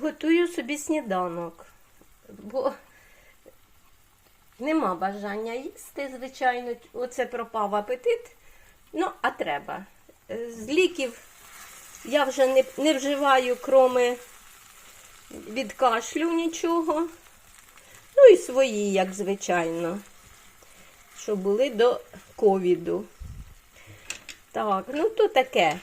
готую собі сніданок, бо нема бажання їсти, звичайно. Оце пропав апетит. Ну, а треба. З ліків я вже не, не вживаю, кроме від кашлю нічого. Ну і свої, як звичайно, що були до ковіду. Так, ну то таке.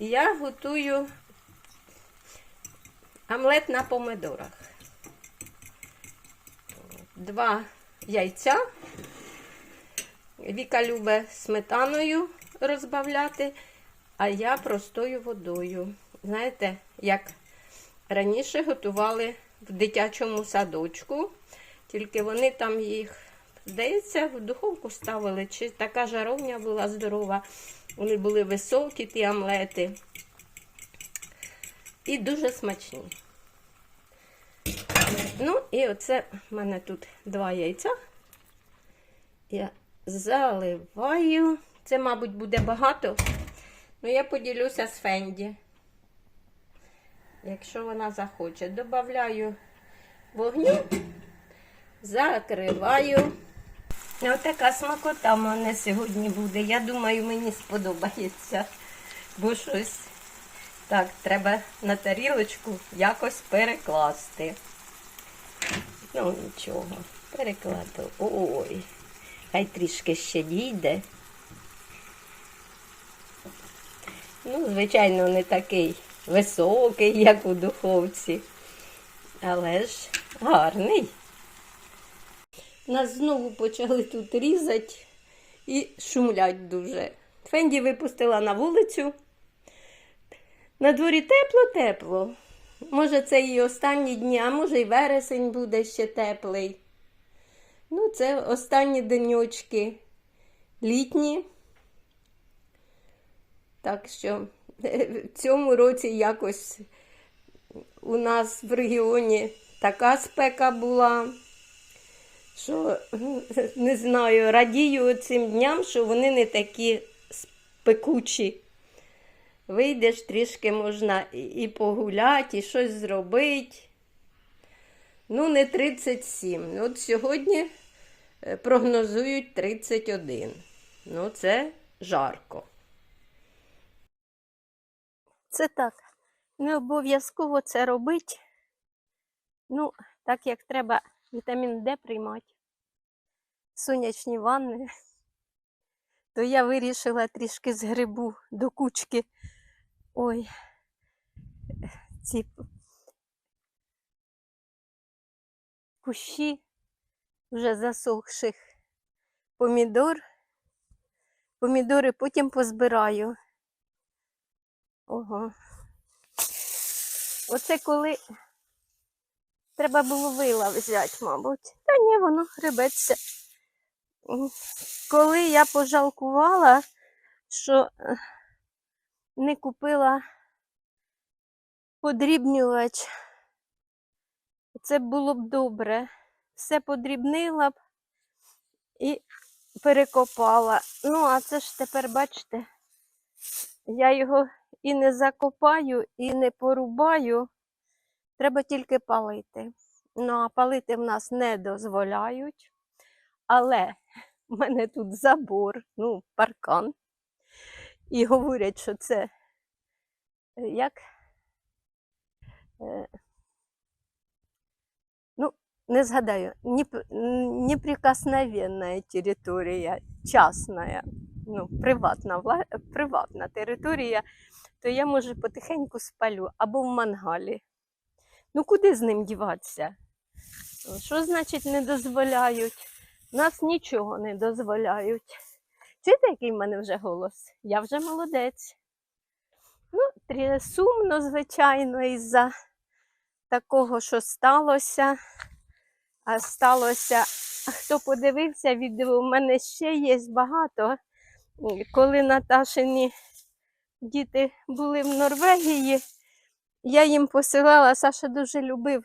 Я готую омлет на помидорах. Два яйця. Віка любить сметаною розбавляти, а я простою водою. Знаєте, як раніше готували в дитячому садочку, тільки вони там їх, здається, в духовку ставили, чи така жаровня була здорова. Вони були високі, ті омлети. І дуже смачні. Ну, і оце в мене тут два яйця. Я заливаю. Це, мабуть, буде багато. Ну, я поділюся з Фенді. Якщо вона захоче. Добавляю вогню, закриваю. Ось така смакота в мене сьогодні буде. Я думаю, мені сподобається. Бо щось так, треба на тарілочку якось перекласти. Ну, нічого, перекладу. Ой, хай трішки ще дійде. Ну, звичайно, не такий високий, як у духовці, але ж гарний. Нас знову почали тут різати і шумлять дуже. Фенді випустила на вулицю. На дворі тепло-тепло. Може, це і останні дні, а може і вересень буде ще теплий. Ну, це останні деньочки літні. Так що в цьому році якось у нас в регіоні така спека була, що не знаю, радію цим дням, що вони не такі спекучі. Вийдеш, трішки можна і- погуляти, і щось зробити. Ну, не 37. От сьогодні е, прогнозують 31. Ну, це жарко. Це так. Не обов'язково це робити. Ну, так як треба вітамін Д приймати, сонячні ванни, то я вирішила трішки з грибу до кучки. Ой, ці кущі вже засохших помідор. Помідори потім позбираю. Ого. Оце коли треба було вила взяти, мабуть. Та ні, воно гребеться. Коли я пожалкувала, що е, не купила подрібнювач, це було б добре. Все подрібнила б і перекопала. Ну, а це ж тепер, бачите, я його і не закопаю, і не порубаю. Треба тільки палити. Ну, а палити в нас не дозволяють. Але в мене тут забор, ну, паркан. І говорять, що це е, як. Е, ну, не згадаю, неп- неприкосновенна територія, частна, ну, приватна, приватна територія, то я, може, потихеньку спалю або в мангалі. Ну, куди з ним діватися? Що значить не дозволяють? Нас нічого не дозволяють. Чуєте, який в мене вже голос? Я вже молодець. Ну, сумно, звичайно, із-за такого, що сталося. А сталося, хто подивився відео, у мене ще є багато. Коли Наташині діти були в Норвегії, я їм посилала, Саша дуже любив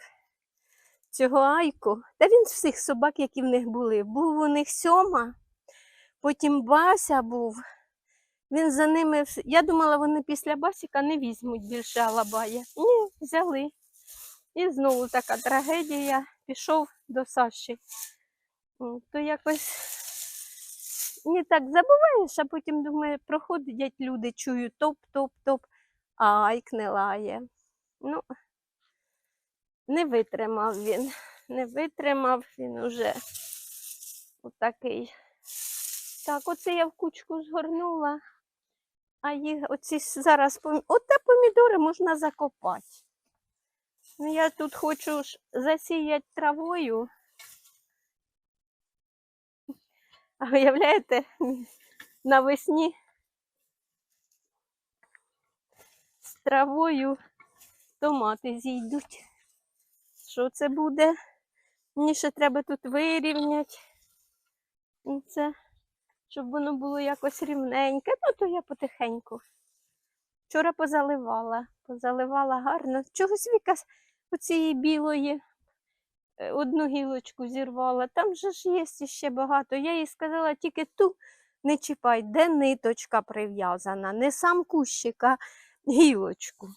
цього Айку. Та він з всіх собак, які в них були. Був у них сьома, потім Бася був, Він за ними. Я думала, вони після басіка не візьмуть більше алабая. Ні, взяли. І знову така трагедія. Пішов до Саші. То якось не так забуваєш, а потім думаю, проходять люди, чую топ-топ-топ, а Айк не лає. Ну, не витримав він. Не витримав він уже отакий. Так, оце я в кучку згорнула. А їх оці зараз. Оте помідори можна закопати. Ну, я тут хочу засіяти травою. А виявляєте, навесні з травою томати зійдуть. Що це буде? Мені ще треба тут вирівняти. Ну, Це, щоб воно було якось рівненьке. Ну, то я потихеньку. Вчора позаливала. Позаливала гарно. Чогось Віка з оцієї білої е, одну гілочку зірвала. Там же ж є ще багато. Я їй сказала, тільки ту не чіпай, де ниточка прив'язана, не сам кущик, а гілочку.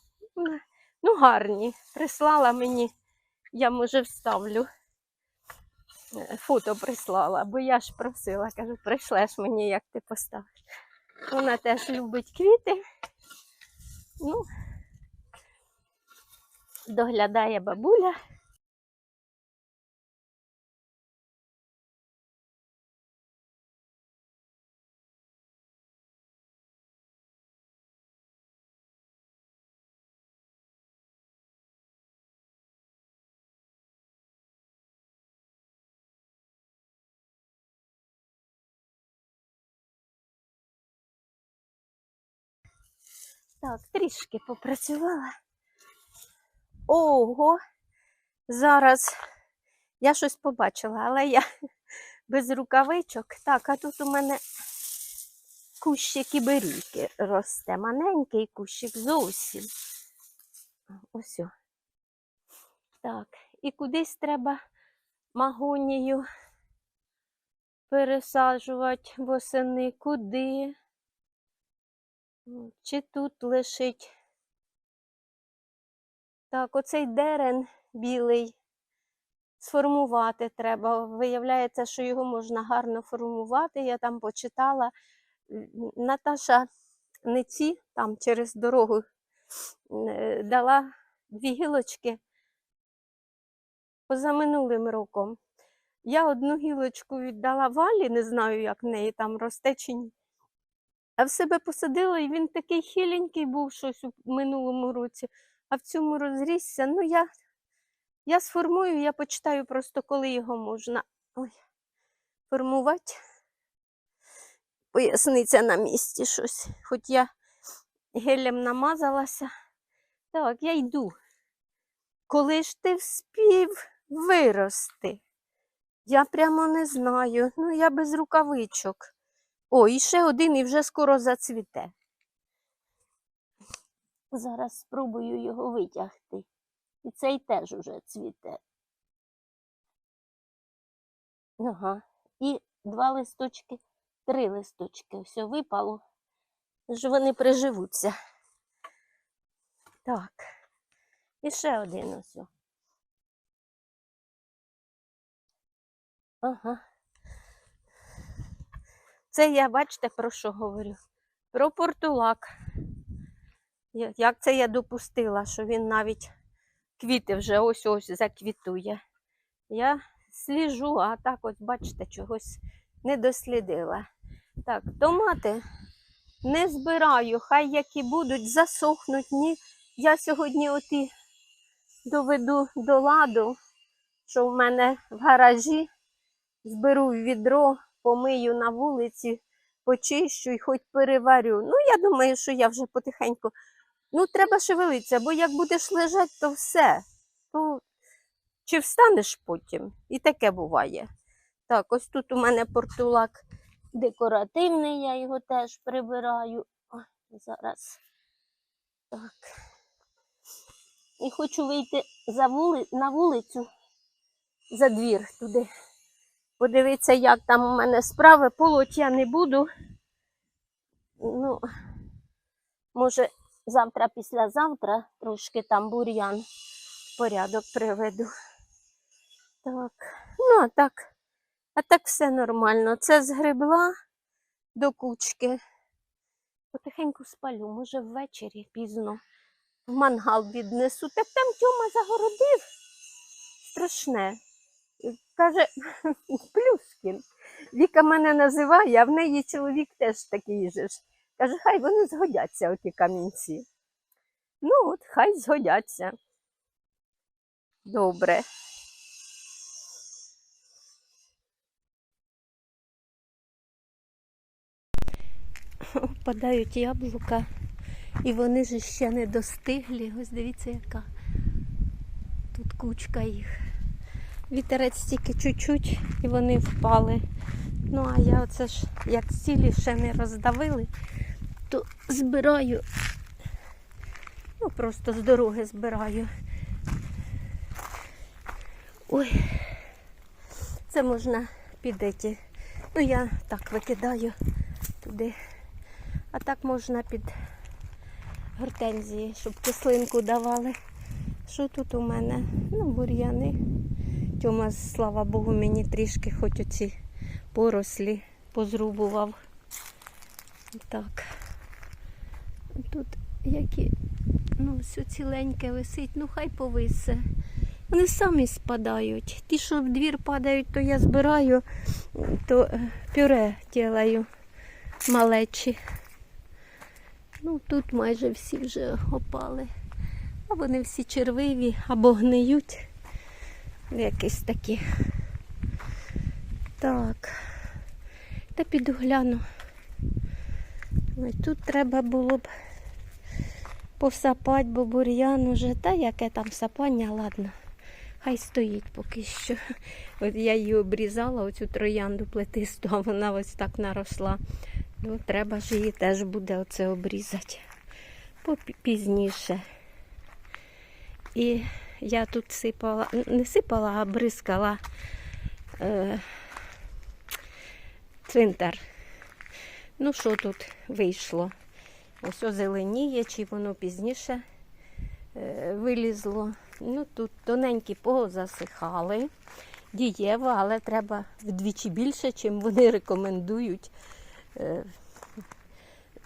Ну, гарні. Прислала мені, я може вставлю. Е, Фото прислала, бо я ж просила, кажу, прийшлеш мені, як ти поставиш. Вона теж любить квіти. Ну, доглядає бабуля. Так, трішки попрацювала. Ого! Зараз я щось побачила, але я без рукавичок. Так, а тут у мене кущик іберійки росте. Маленький кущик зовсім. Ось. Так, і кудись треба магонію пересаджувати восени. Куди? Чи тут лишить? Так, оцей дерен білий сформувати треба. Виявляється, що його можна гарно формувати. Я там почитала. Наташа не ці, там через дорогу е, дала дві гілочки позаминулим роком. Я одну гілочку віддала валі, не знаю, як в неї там росте чи ні. А в себе посадила, і він такий хиленький був щось у минулому році, а в цьому розрісся. Ну, я, я сформую, я почитаю просто, коли його можна ой, формувати. Поясниця на місці щось. Хоч я гелем намазалася. Так, я йду. Коли ж ти вспів вирости? Я прямо не знаю. Ну, я без рукавичок. О, і ще один і вже скоро зацвіте. Зараз спробую його витягти. І цей теж уже цвіте. Ага. І два листочки, три листочки. Все випало. Ж вони приживуться. Так. І ще один ось. Ага. Це я, бачите, про що говорю? Про портулак. Як це я допустила, що він навіть квіти вже ось-ось заквітує. Я сліжу, а так от, бачите, чогось не дослідила. Так, томати не збираю, хай які будуть, засохнуть. Ні. Я сьогодні оті доведу до ладу, що в мене в гаражі зберу в відро, помию на вулиці, почищу і хоч переварю. Ну, я думаю, що я вже потихеньку. Ну, треба шевелитися, бо як будеш лежати, то все. То чи встанеш потім? І таке буває. Так, ось тут у мене портулак декоративний, я його теж прибираю. О, зараз. Так. І хочу вийти за вули... на вулицю, за двір туди. Подивитися, як там у мене справи. Полоть я не буду. Ну, може, завтра, післязавтра трошки там бур'ян в порядок приведу. Так, ну а так, а так все нормально. Це згребла до кучки. Потихеньку спалю, може ввечері пізно. В мангал віднесу. Так там Тьома загородив. Страшне. Каже, Плюскін. Віка мене називає, а в неї чоловік теж такий же ж. Каже, хай вони згодяться, оті камінці. Ну, от хай згодяться. Добре. Впадають яблука, і вони ж ще не достиглі. Ось дивіться, яка тут кучка їх. Вітерець тільки чуть-чуть і вони впали. Ну, а я оце ж, як цілі ще не роздавили, то збираю, ну просто з дороги збираю. Ой, це можна під ті. Ну, я так викидаю туди. А так можна під гортензії, щоб кислинку давали. Що тут у мене? Ну, бур'яни. Тьома, слава Богу, мені трішки хоч оці порослі позрубував. Так. Тут які, ну, все ціленьке висить, ну хай повисе. Вони самі спадають. Ті, що в двір падають, то я збираю, то е, пюре ділаю малечі. Ну, тут майже всі вже опали. А вони всі червиві або гниють. Якісь такі. Так. Та піду гляну. Ой, Тут треба було б посапати, бо бур'ян уже. Та яке там сапання, ладно. Хай стоїть поки що. От я її обрізала, оцю троянду плетисту, а вона ось так наросла. Ну, треба ж її теж буде оце обрізати Попі- пізніше. І я тут сипала, не сипала, а бризкала е, цвинтар. Ну, що тут вийшло? Ось озеленіє, чи воно пізніше е, вилізло. Ну, тут тоненькі позасихали. Дієво, але треба вдвічі більше, чим вони рекомендують е,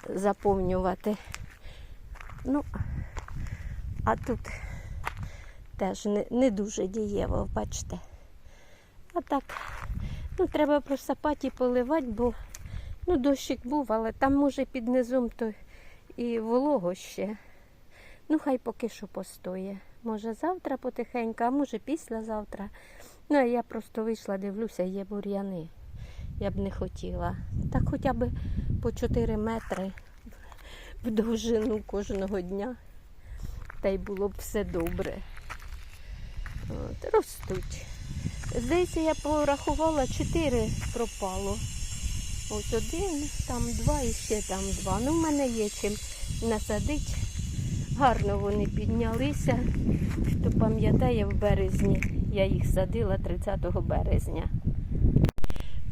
заповнювати. Ну, а тут теж не, не дуже дієво, бачите. А так, ну, треба просапати і поливати, бо ну, дощик був, але там може під низом то і волого ще. Ну, хай поки що постоє. Може завтра потихеньку, а може післязавтра. Ну, а я просто вийшла, дивлюся, є бур'яни. Я б не хотіла. Так хоча б по 4 метри в довжину кожного дня. Та й було б все добре. От, ростуть. Здається, я порахувала 4 пропало. Ось один, там два і ще там два. Ну, в мене є чим насадити. Гарно вони піднялися. Хто пам'ятає, в березні я їх садила 30 березня.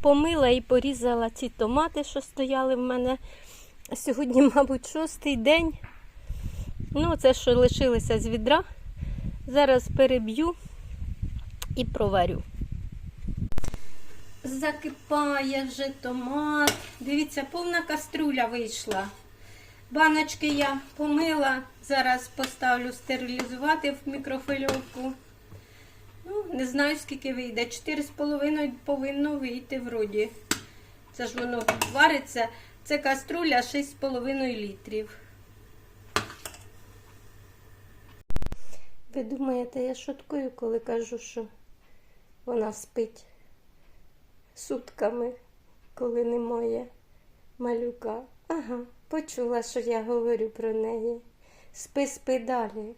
Помила і порізала ці томати, що стояли в мене. Сьогодні, мабуть, шостий день. Ну, це що лишилося з відра. Зараз переб'ю і проварю. Закипає вже томат. Дивіться, повна каструля вийшла. Баночки я помила. Зараз поставлю стерилізувати в мікрофильовку. Ну, не знаю, скільки вийде. 4,5 повинно вийти вроді. Це ж воно вариться. Це каструля 6,5 літрів. Ви думаєте, я шуткую, коли кажу, що вона спить сутками, коли немає малюка. Ага, почула, що я говорю про неї. Спи, спи далі.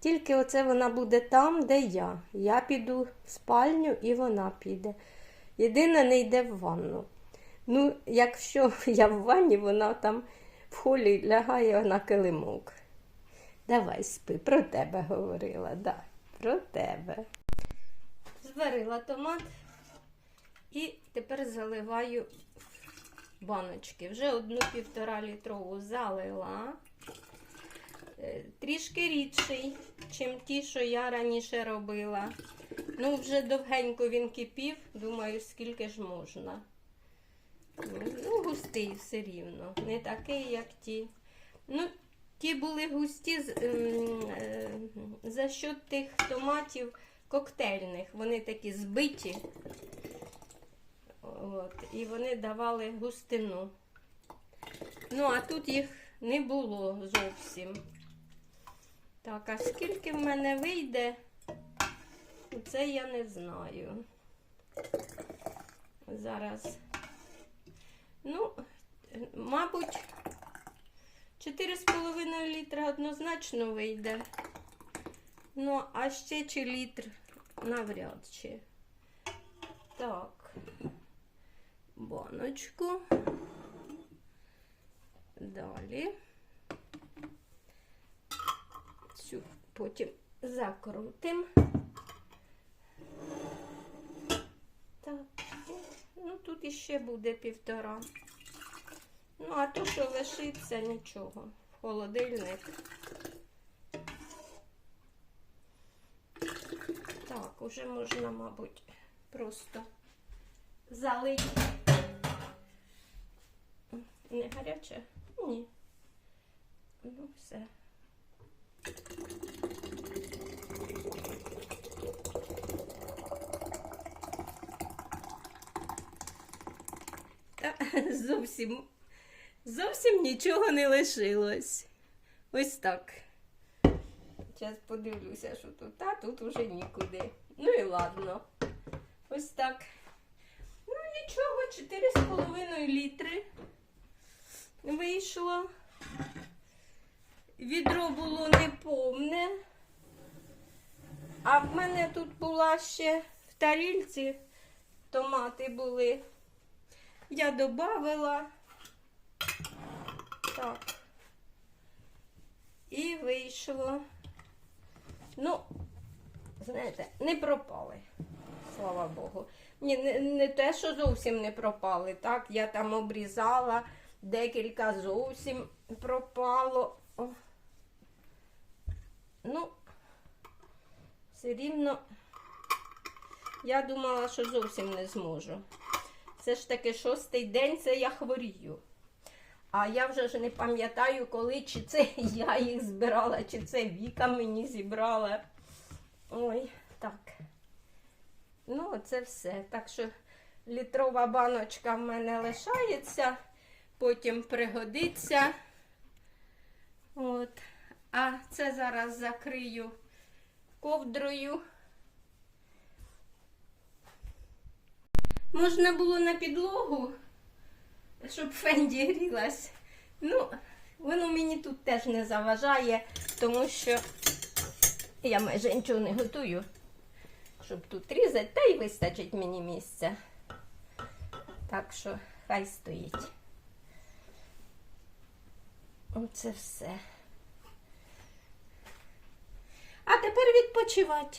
Тільки оце вона буде там, де я. Я піду в спальню і вона піде. Єдине, не йде в ванну. Ну, якщо я в ванні, вона там в холі лягає на килимок. Давай спи, про тебе говорила, да, про тебе. Зварила томат і тепер заливаю баночки. Вже одну півтора літрову залила. Е, Трішки рідший, чим ті, що я раніше робила. Ну, вже довгенько він кипів, думаю, скільки ж можна. Ну, густий все рівно. Не такий, як ті. Ну, ті були густі ем, е, за счет тих томатів коктейльних. Вони такі збиті. От, і вони давали густину. Ну, а тут їх не було зовсім. Так, а скільки в мене вийде, це я не знаю. Зараз. Ну, мабуть, 4,5 літра однозначно вийде. Ну, а ще чи літр навряд чи. Так, баночку. Далі. Цю потім закрутим. Так, ну тут іще буде півтора. Ну, а то, що лишиться, нічого. В холодильник. Так, уже можна, мабуть, просто залити. Не гаряче? Ні. Ну, все. Та, зовсім, зовсім нічого не лишилось. Ось так. Зараз подивлюся, що тут. А тут уже нікуди. Ну і ладно. Ось так. Ну нічого, 4,5 літри вийшло. Відро було неповне. А в мене тут була ще в тарільці томати були. Я додавила. Так. І вийшло. Ну, знаєте, не пропали. Слава Богу. Ні, не, не те, що зовсім не пропали. Так, я там обрізала, декілька зовсім пропало. О. Ну, все рівно я думала, що зовсім не зможу. Це ж таки шостий день, це я хворію. А я вже ж не пам'ятаю, коли, чи це я їх збирала, чи це Віка мені зібрала. Ой, так. Ну, це все. Так що літрова баночка в мене лишається, потім пригодиться. От. А це зараз закрию ковдрою. Можна було на підлогу, щоб Фенді грілась. Ну, воно мені тут теж не заважає, тому що я майже нічого не готую, щоб тут різати, та й вистачить мені місця. Так що хай стоїть. Оце все. А тепер відпочивати.